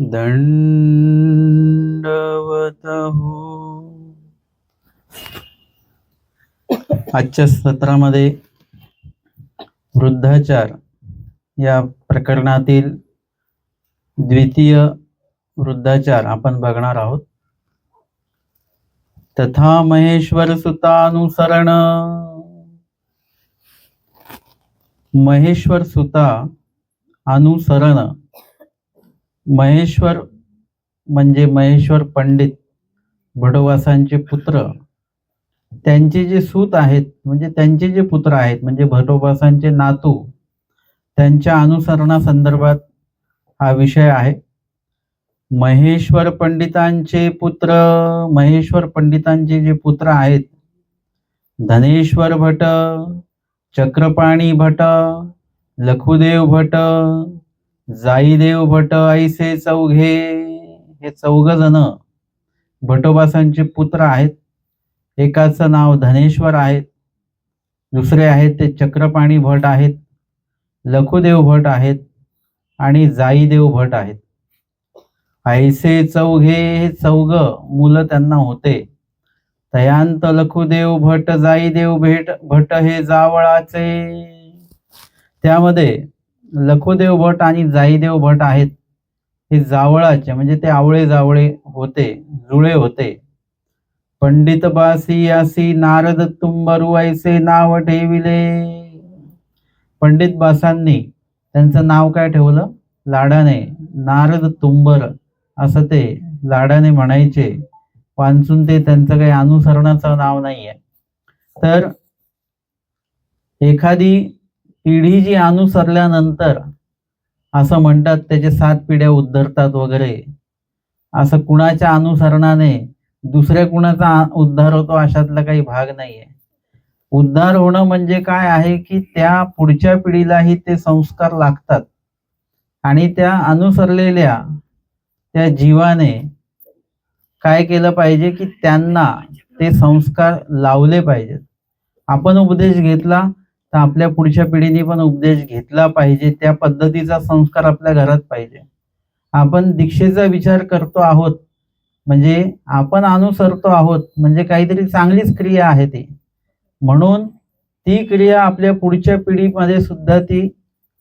दंडवत हो आजच्या सत्रामध्ये वृद्धाचार या प्रकरणातील द्वितीय वृद्धाचार आपण बघणार आहोत. तथा महेश्वर सुतानुसरण. महेश्वर सुता अनुसरण. महेश्वर म्हणजे महेश्वर पंडित भडोवासांचे पुत्र. त्यांचे जे सूत आहेत म्हणजे त्यांचे जे पुत्र आहेत म्हणजे भटोबासांचे नातू त्यांच्या अनुसरणासंदर्भात हा विषय आहे. महेश्वर पंडितांचे पुत्र महेश्वर पंडितांचे जे पुत्र आहेत धनेश्वर भट चक्रपाणी भट लखुदेव भट जाईदेव भट ऐसे चौघे हे चौघ जण भटोबासांचे पुत्र आहेत. एकाचं नाव धनेश्वर आहेत. दुसरे आहेत ते चक्रपाणी भट आहेत. लखुदेव भट आहेत आणि जाईदेव भट आहेत. ऐसे चौघे हे चौघ मुलं त्यांना होते. तयांत लखुदेव भट जाईदेव भेट भट हे जावळाचे. त्यामध्ये लखुदेव भट आणि जाईदेव भट आहेत. हे जावळाचे म्हणजे ते आवळे जावळे होते जुळे होते. पंडित बासी यासी नारद तुंबरू ऐसे नाव ठेविले. पंडित बासांनी त्यांचं नाव काय ठेवलं? लाडाने नारद तुंबर असं ते लाडाने म्हणायचे. वाचून ते त्यांचं काही अनुसरणाचं नाव नाहीये. तर एखादी पिढी जी अनुसरल्यानंतर असं म्हणतात त्याचे सात पिढ्या उद्धरतात वगैरे. असं कुणाच्या अनुसरणाने दुसऱ्या कुणाचा उद्धार होतो अशातला काही भाग नाहीये. उद्धार होणं म्हणजे काय आहे की त्या पुढच्या पिढीलाही ते संस्कार लागतात. आणि त्या अनुसरलेल्या त्या जीवाने काय केलं पाहिजे की त्यांना ते संस्कार लावले पाहिजेत. आपण उपदेश घेतला तर आपल्या पुढच्या पिढीने पण उपदेश घेतला पाहिजे. त्या पद्धतीचा संस्कार आपल्या घरात पाहिजे. आपण दीक्षेचा विचार करतो आहोत. म्हणजे आपण अनुसरतो आहोत. म्हणजे काहीतरी चांगलीच क्रिया आहे ती. म्हणून ती क्रिया आपल्या पुढच्या पिढीमध्ये सुद्धा ती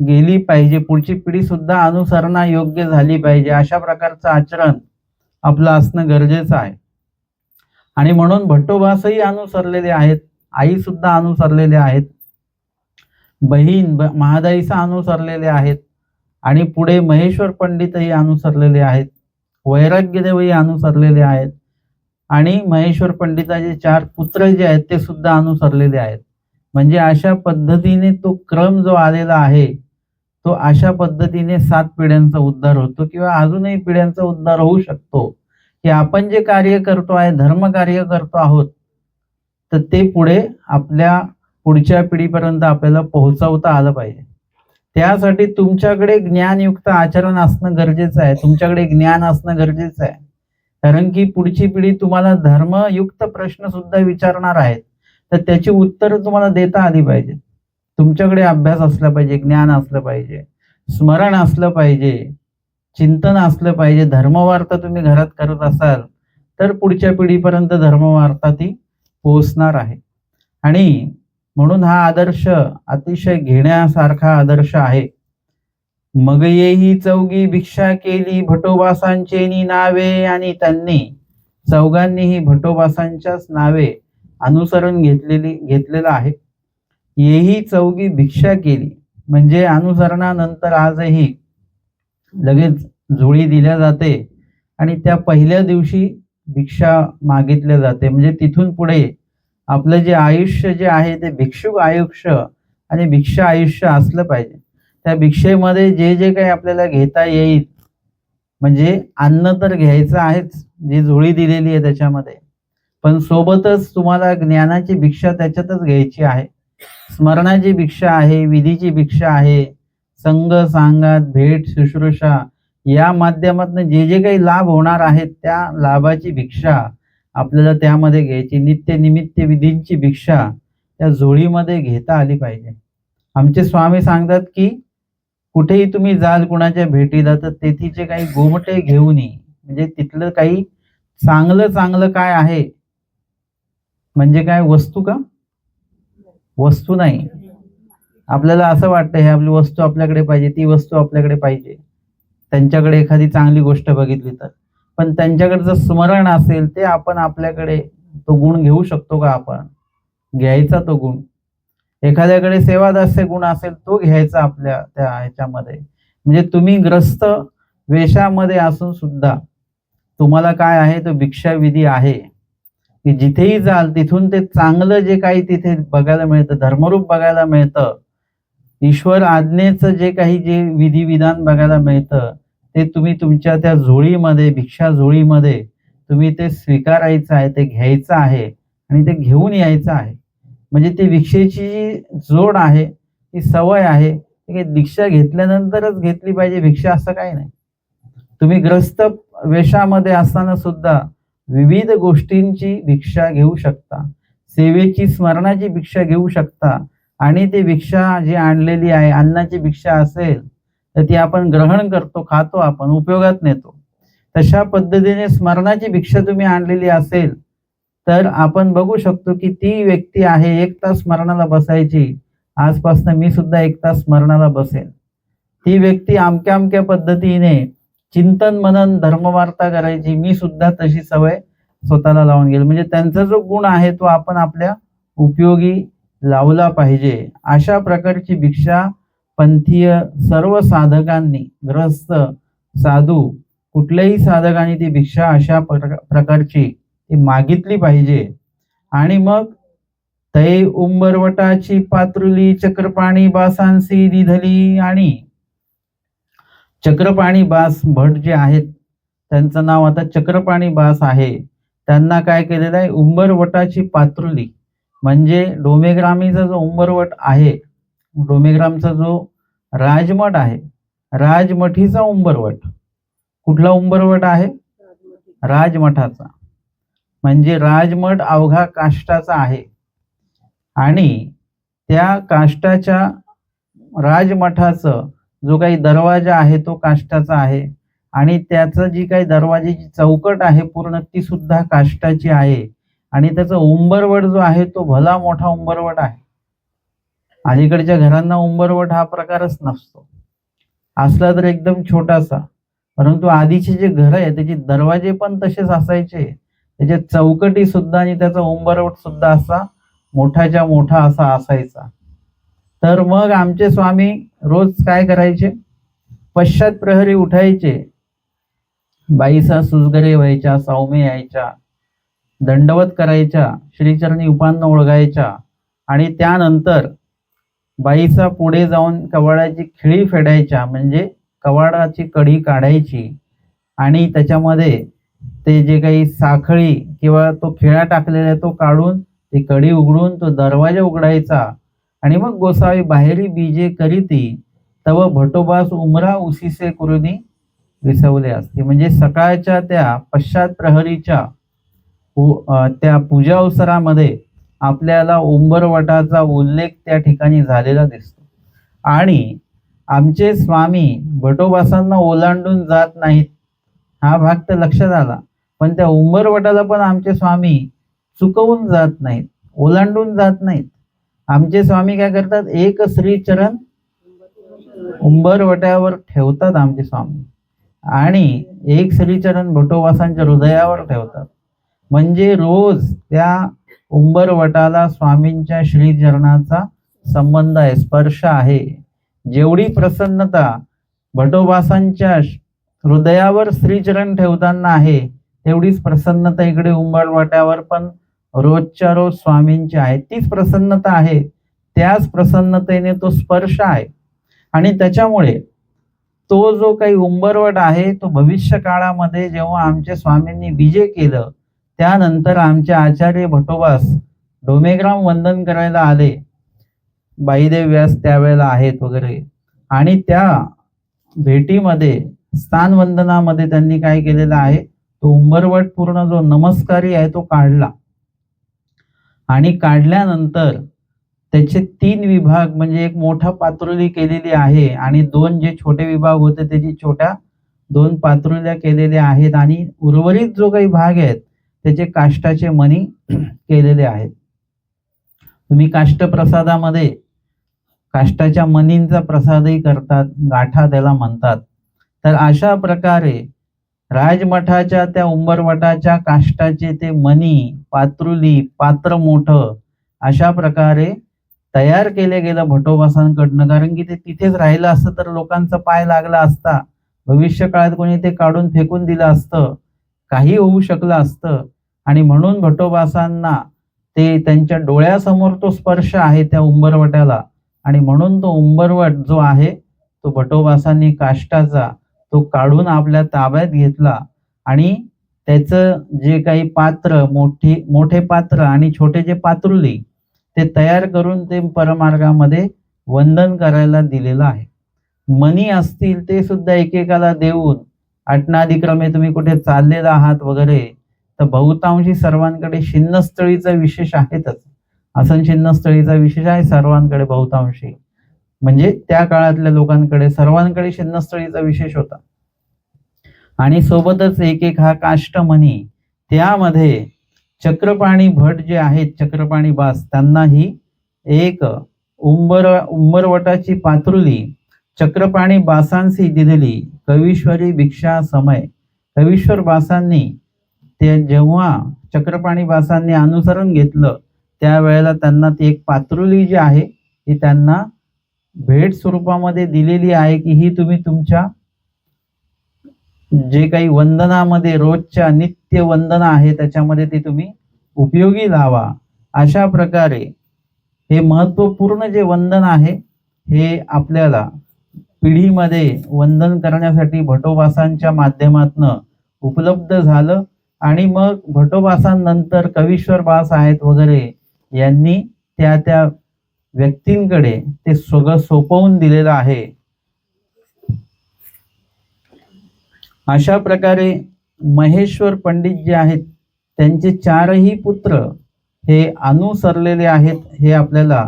गेली पाहिजे. पुढची पिढी सुद्धा अनुसरणा योग्य झाली पाहिजे. अशा प्रकारचं आचरण आपलं असणं गरजेचं आहे. आणि म्हणून भट्टोबासही अनुसरलेले आहेत. आई सुद्धा अनुसरलेले आहेत. बहीण ब- महादाईचा अनुसरलेले आहेत आणि पुढे महेश्वर पंडितही अनुसरलेले आहेत वैराग्यदेवही अनुसरलेले आहेत आणि महेश्वर पंडिताचे चार पुत्र जे आहेत ते सुद्धा अनुसरलेले आहेत. म्हणजे अशा पद्धतीने तो क्रम जो आलेला आहे तो अशा पद्धतीने सात पिढ्यांचा उद्धार होतो किंवा अजूनही पिढ्यांचा उद्धार होऊ शकतो की आपण जे कार्य करतो आहे धर्म कार्य करतो आहोत तर ते पुढे आपल्या पुढच्या पिढीपर्यंत आपल्याला पोहोचवता आलं पाहिजे. त्यासाठी तुमच्याकडे ज्ञानयुक्त आचरण असणं गरजेचं आहे. तुमच्याकडे ज्ञान असणं गरजेचं आहे. कारण की पुढची पिढी तुम्हाला धर्मयुक्त प्रश्न सुद्धा विचारणार आहेत. तर त्याची उत्तरं तुम्हाला देता आली पाहिजे. तुमच्याकडे अभ्यास असला पाहिजे ज्ञान असलं पाहिजे स्मरण असलं पाहिजे चिंतन असलं पाहिजे धर्मवार्ता तुम्ही घरात करत असाल तर पुढच्या पिढीपर्यंत धर्मवार्ता ती पोहोचणार आहे. आणि म्हणून हा आदर्श अतिशय घेण्यासारखा आदर्श आहे. मग येही चौघी भिक्षा केली भटोबासांचे नावे आणि त्यांनी चौघांनीही भटोबासांच्याच नावे अनुसरण घेतलेली घेतलेलं आहे. येही चौघी भिक्षा केली म्हणजे अनुसरणानंतर आजही लगेच झोळी दिल्या जाते आणि त्या पहिल्या दिवशी भिक्षा मागितल्या जाते. म्हणजे तिथून पुढे आपलं जे आयुष्य जे आहे ते भिक्षुक आयुष्य आणि भिक्षा आयुष्य असलं पाहिजे. त्या भिक्षेमध्ये जे जे काही आपल्याला घेता येईल म्हणजे अन्न तर घ्यायचं आहेच जी झोळी दिलेली आहे त्याच्यामध्ये. पण सोबतच तुम्हाला ज्ञानाची भिक्षा त्याच्यातच घ्यायची आहे. स्मरणाची भिक्षा आहे विधीची भिक्षा आहे संघ सांगात भेट शुश्रूषा या माध्यमातून जे जे काही लाभ होणार आहेत त्या लाभाची भिक्षा आपल्याला त्यामध्ये घ्यायची नित्य निमित्त विधींची भिक्षा त्या झोळीमध्ये घेता आली पाहिजे. आमचे स्वामी सांगतात की कुठेही तुम्ही जाल कुणाच्या भेटीला तर तेथीचे काही गोमटे घेऊन ये. म्हणजे तिथलं काही चांगलं चांगलं काय आहे? म्हणजे काय वस्तू का? वस्तू नाही. आपल्याला असं वाटतं हे आपली वस्तू आपल्याकडे पाहिजे ती वस्तू आपल्याकडे पाहिजे. त्यांच्याकडे एखादी चांगली गोष्ट बघितली तर. पण त्यांच्याकडचं स्मरण असेल ते आपण आपल्याकडे तो गुण घेऊ शकतो का आपण? घ्यायचा तो गुण. एखाद्याकडे सेवादास्य गुण असेल तो घ्यायचा आपल्या त्या ह्याच्यामध्ये. म्हणजे तुम्ही ग्रस्त वेशामध्ये असून सुद्धा तुम्हाला काय आहे? तो भिक्षाविधी आहे. की जिथेही जाल तिथून ते चांगलं जे काही तिथे बघायला मिळतं धर्मरूप बघायला मिळतं ईश्वर आज्ञेचं जे काही जे विधिविधान बघायला मिळतं ते तुम्ही तुमच्या त्या झोळीमध्ये भिक्षा झोळीमध्ये तुम्ही ते स्वीकारायचं आहे ते घ्यायचं आहे आणि ते घेऊन यायचं आहे. म्हणजे ती भिक्षेची जी जोड आहे ती सवय आहे ती दीक्षा घेतल्यानंतरच घेतली पाहिजे. भिक्षा असं काही नाही. तुम्ही ग्रस्त वेशामध्ये असताना सुद्धा विविध गोष्टींची भिक्षा घेऊ शकता. सेवेची स्मरणाची भिक्षा घेऊ शकता. आणि ती भिक्षा जी आणलेली आहे अन्नाची भिक्षा असेल तर ती आपण ग्रहण करतो खातो आपण उपयोगात नेतो. तशा पद्धतीने स्मरणाची भिक्षा तुम्ही आणलेली असेल तर आपण बघू शकतो की ती व्यक्ती आहे एक तास स्मरणाला बसायची. आजपासून मी सुद्धा एक तास स्मरणाला बसेल ती व्यक्ती आमक्या अमक्या पद्धतीने चिंतन मनन धर्मवार्ता करायची. मी सुद्धा तशी सवय स्वतःला लावून गेली. म्हणजे त्यांचा जो गुण आहे तो आपण आपल्या उपयोगी लावला पाहिजे. अशा प्रकारची भिक्षा पंथीय सर्व साधकांनी ग्रस्त साधू कुठल्याही साधकांनी ती भिक्षा अशा प्रकारची ती मागितली पाहिजे. आणि मग तै उंबरवटाची पात्रुली चक्रपाणी बासांसी दिधली आणि चक्रपाणी बास भट जे आहेत त्यांचं नाव आता चक्रपाणी बास आहे. त्यांना काय केलेलं आहे? उंबरवटाची पात्रुली. म्हणजे डोमेग्रामीचा जो उंबरवट आहे डोमेग्रामचा जो राजमठ आहे राजमठीचा उंबरवट. कुठला उंबरवट आहे? राजमठाचा. म्हणजे राजमठ अवघा काष्टाचा आहे. आणि त्या काष्टाच्या राजमठाचं जो काही दरवाजा आहे तो काष्टाचा आहे. आणि त्याचं जी काही दरवाजाची चौकट आहे पूर्ण ती सुद्धा काष्टाची आहे. आणि त्याचा उंबरवट जो आहे तो भला मोठा उंबरवट आहे. अलीकडच्या घरांना उंबरवट हा प्रकारच नसतो. असला तर एकदम छोटासा परंतु आधीचे जे घर आहे त्याचे दरवाजे पण तसेच असायचे. त्याच्या चौकटी सुद्धा आणि त्याचा उंबरवट सुद्धा असा मोठाच्या मोठा असा असायचा. तर मग आमचे स्वामी रोज काय करायचे? पश्चात प्रहरी उठायचे. बाईसा सुजगरे व्हायच्या सौमे यायच्या दंडवत करायच्या श्रीचरणी उपांना ओळगायच्या आणि त्यानंतर बाईचा पुढे जाऊन कवाडाची खिळी फेडायच्या म्हणजे कवाडाची कडी काढायची आणि त्याच्यामध्ये ते जे काही साखळी किंवा तो खिळा टाकलेला तो काढून ती कडी उघडून तो दरवाजा उघडायचा आणि मग गोसावी बाहेरी बीजे करीती तव भटोबास उमरा उसीसे कुरुनी विसवले असते. म्हणजे सकाळच्या त्या पश्चात प्रहरीच्या त्या पूजा अवसरामध्ये आपल्याला उंबरवटाचा उल्लेख त्या ठिकाणी झालेला दिसतो. आणि आमचे स्वामी भटोबासांना ओलांडून जात नाहीत हा भाग तर लक्षात आला. पण त्या उंबरवटाला पण आमचे स्वामी चुकवून जात नाहीत ओलांडून जात नाहीत. आमचे स्वामी काय करतात? एक श्रीचरण उंबरवट्यावर ठेवतात आमचे स्वामी. आणि एक श्रीचरण भटोबासांच्या हृदयावर ठेवतात. म्हणजे रोज त्या उंबरवटाला स्वामींच्या श्रीचरणाचा संबंध आहे स्पर्श आहे. जेवढी प्रसन्नता भटोबासांच्या हृदयावर श्रीचरण ठेवताना आहे तेवढीच प्रसन्नता इकडे उंबरवाट्यावर पण रोजच्या रोज स्वामींची आहे. तीच प्रसन्नता आहे त्याच प्रसन्नतेने तो स्पर्श आहे. आणि त्याच्यामुळे तो जो काही उंबरवट आहे तो भविष्य काळामध्ये जेव्हा आमच्या स्वामींनी विजय केलं त्यानंतर आमचे आचार्य भटोबास डोमेग्राम वंदन करायला आले. बाईदेव व्यास त्यावेळेला आहेत वगैरे. आणि त्या भेटीमध्ये स्थानवंदनामध्ये त्यांनी काय केलेलं आहे? तो उंबरवट पूर्ण जो नमस्कारी आहे तो काढला. आणि काढल्यानंतर त्याचे तीन विभाग म्हणजे एक मोठा पात्रुली केलेली आहे आणि दोन जे छोटे विभाग होते त्याची छोट्या दोन पात्रुल्या केलेल्या आहेत. आणि उर्वरित जो काही भाग आहेत त्याचे काष्टाचे मणी केलेले आहेत. तुम्ही काष्ट प्रसादामध्ये काष्टाच्या मनींचा प्रसादही करतात गाठा त्याला म्हणतात. तर अशा प्रकारे राजमठाच्या त्या उंबरवटाच्या काष्टाचे ते मणी पात्रुली पात्र मोठं अशा प्रकारे तयार केले गेलं भटोबासांकडनं. कारण की ते तिथेच राहिलं असतं तर लोकांचा पाय लागला असता. भविष्य काळात कोणी ते काढून फेकून दिलं असतं. काही होऊ शकलं असतं. आणि म्हणून भटोबासांना ते त्यांच्या डोळ्यासमोर तो स्पर्श आहे त्या उंबरवट्याला. आणि म्हणून तो उंबरवट जो आहे तो भटोबासांनी काष्टाचा तो काढून आपल्या ताब्यात घेतला. आणि त्याचं जे काही पात्र मोठी मोठे पात्र आणि छोटे जे पात्रुली ते तयार करून ते परमार्गामध्ये वंदन करायला दिलेलं आहे. मनी असतील ते सुद्धा एकेकाला देऊन अटनाधिक्रमे तुम्ही कुठे चाललेला आहात वगैरे तर बहुतांशी सर्वांकडे शिन्नस्थळीचा विशेष आहेतच. आसन शिन्नस्थळीचा विशेष आहे सर्वांकडे बहुतांशी. म्हणजे त्या काळातल्या लोकांकडे सर्वांकडे शिन्नस्थळीचा विशेष होता. आणि सोबतच एक एक हा काष्टमणी त्यामध्ये चक्रपाणी भट जे आहेत चक्रपाणी बास त्यांनाही एक उंबर उंबरवटाची पात्रुली चक्रपाणी बासांसी दिलेली कवीश्वरी भिक्षा समय. कवीश्वर बासांनी ते जेव्हा चक्रपाणी बासांनी अनुसरण घेतलं त्यावेळेला त्यांना ती एक पात्रुली जी आहे ती त्यांना भेट स्वरूपामध्ये दिलेली आहे की ही तुम्ही तुमच्या जे काही वंदनामध्ये रोजच्या नित्य वंदना आहे त्याच्यामध्ये ती तुम्ही उपयोगी लावा. अशा प्रकारे हे महत्त्वपूर्ण जे वंदन आहे हे आपल्याला पिढीमध्ये वंदन करण्यासाठी भटोबासांच्या माध्यमातनं उपलब्ध झालं आणि मग भटोबासांनंतर कवीश्वर बास आहेत वगैरे यांनी त्या त्या व्यक्तींकडे ते सगळं सोपवून दिलेलं आहे. अशा प्रकारे महेश्वर पंडित जे आहेत त्यांचे चारही पुत्र हे अनुसरलेले आहेत हे आपल्याला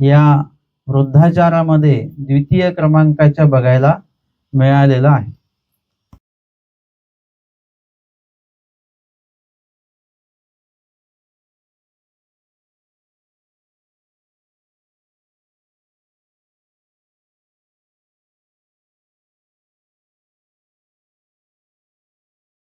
या वृद्धाचारामध्ये द्वितीय क्रमांकाच्या बघायला मिळालेलं आहे.